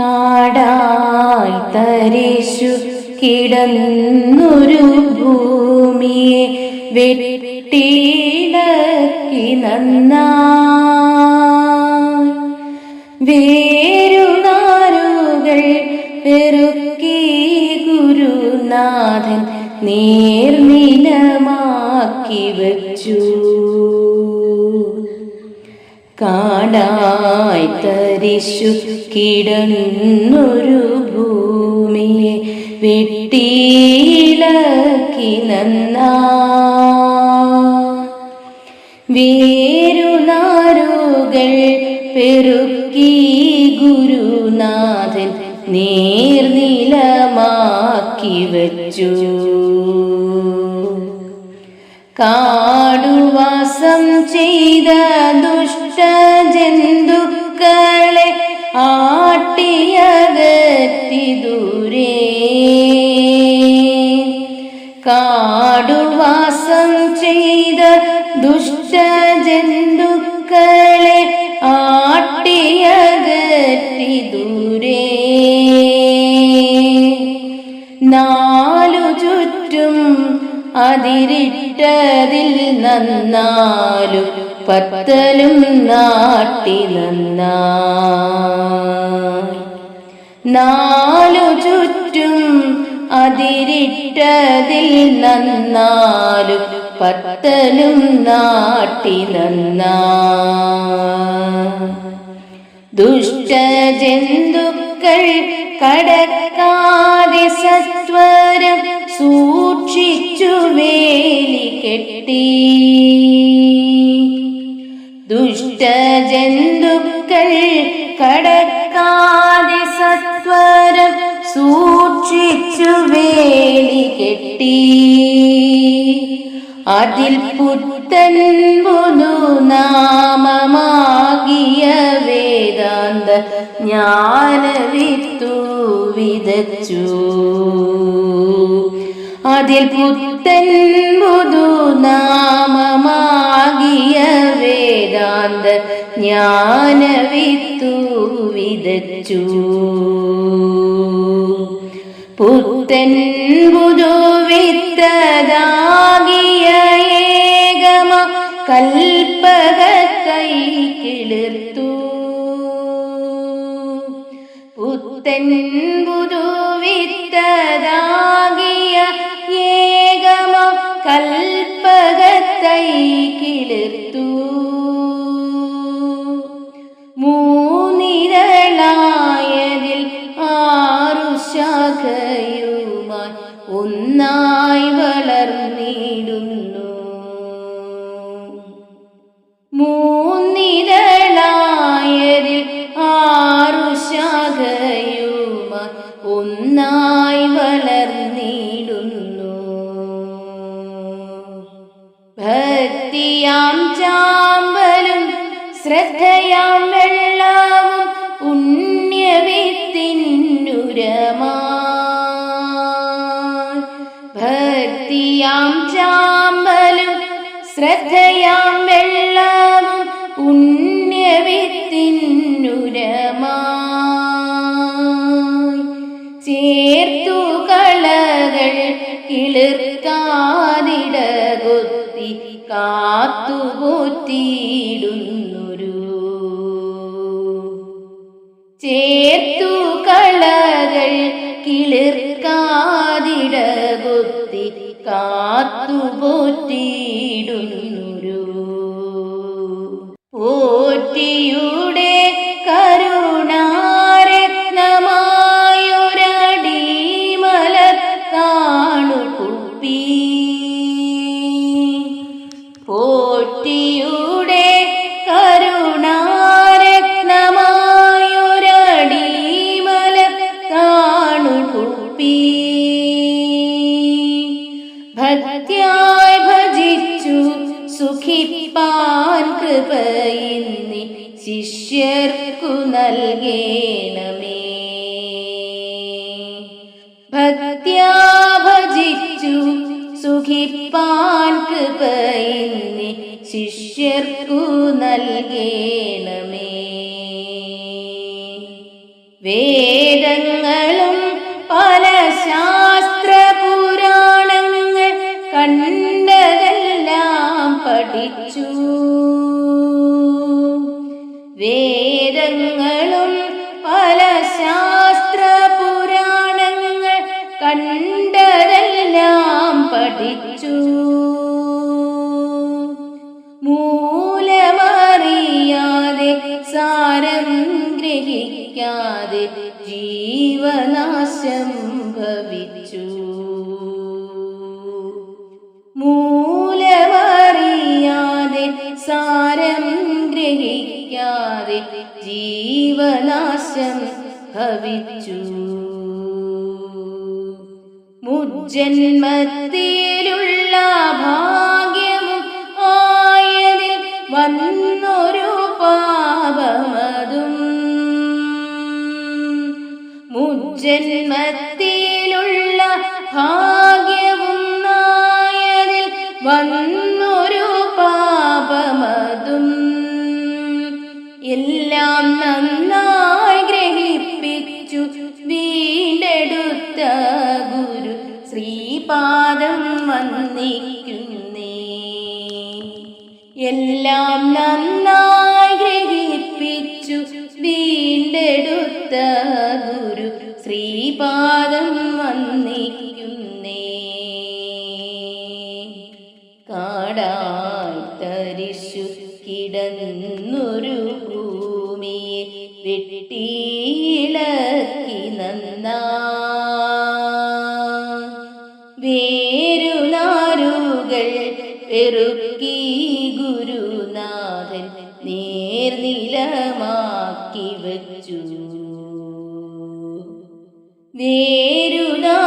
കാടായി തരിശു കിടന്നൊരു ഭൂമിയെ വെട്ടിടക്കി നന്നായി. വേരുനാരുകൾ പെറുക്കി ഗുരുനാഥൻ നേർനിലമാക്കി കാടായി തരിശു കിടന്നൊരു ഭൂമിയെ വെട്ടിയിളക്കി നന്നാ. വേരുനാരുകൾ പെറുക്കി ഗുരുനാഥൻ നീർനിലമാക്കി വച്ചു. കാടുവാസം ചെയ്ത ദുഷ്ടജന്തുക്കളെ ആട്ടിയകറ്റി ദൂരേ കാടുവാസം ചെയ്ത ദുഷ്ടജന്തുക്കളെ ആട്ടിയകറ്റി ദൂരേ നാലു ചുറ്റും അതിരിട്ടതിൽ നന്നാലും പത്തലും നാട്ടി നാലു ചുറ്റും അതിരിട്ടതിൽ നന്നാലും പത്തലും നാട്ടി നന്നായി. ദുഷ്ടജന്തുക്കൾ കടക്കാതെ സത്വരം വേലി കെട്ടി. ദുഷ്ടജന്തുക്കൾ കടക്കാതെ സത്വരം സൂക്ഷിച്ചു വേലി കെട്ടി. അതിൽ പുത്തൻ നാമമാകിയ വേദാന്ത ജ്ഞാനവിത്തു വിതച്ചു. അതിൽ പുത്തൻ നാമമാകിയ ജ്ഞാനവിത്തു വിതച്ചു പുത്തൻ പുതുവിത്തതാകിയ ഏകമ കൽപ്പക കൈ കിളിർത്തു. പുത്തൻ ഏകമ കൽപ്പകത്തൈ കിളിർത്തു. ഒന്നായി വളർന്നിടുന്നു. മൂന്നിരളായതിൽ ആറു ശാഖയുമ ഒന്നായി വളർന്നിടുന്നു. ഭക്തിയാം ചാമ്പലും ശ്രദ്ധയാം ഭക്തിയാം ചാമ്പലും ശ്രദ്ധയാം വെള്ളവും പുണ്യവിത്തിന്നുരമായി ചേർത്തു കളകൾ കിളിർക്കാതിടകൊത്തി കാത്തുപോറ്റിയിടുന്നൊരു കിളിർക്കാതിടകൊത്തി കാത്തുപോറ്റിയിടുന്നൊരു കൃപയിന്നി ശിഷ്യർക്കു നൽകേണമേ. ഭക്ത്യാ ഭജിച്ചു സുഖിപ്പാൻ കൃപയിന്നി ശിഷ്യർക്കു നൽകേണമേ. വേദങ്ങളും പല ശാസ്ത്ര പുരാണങ്ങൾ കണ്ടതെല്ലാം പഠിച്ചു. ജീവനാശം ഭവിച്ചു. മൂലമറിയാതെ സാരം ഗ്രഹിക്കാതെ ജീവനാശം ഭവിച്ചു. മുജന്മത്തിലുള്ള ഭാഗ്യവും മുജ്ജന്മത്തിലുള്ള ഭാഗ്യവും നായരിൽ വന്നൊരു പാപമതും. എല്ലാം നന്നായി ഗ്രഹിപ്പിച്ചു വീണ്ടെടുത്ത ഗുരു ശ്രീപാദം വന്നിക്കുന്നേ ശ്രീപാദം വന്നിക്കുന്നേ കാടായി തരിശു കിടന്നൊരു ഭൂമിയെ വെട്ടിയിളക്കി നന്ന. വേരുനാരുകൾ പെറുക്കി ഗുരുനാഥൻ നേർനിലമാക്കി വച്ചു. വേരുനാരുകൾ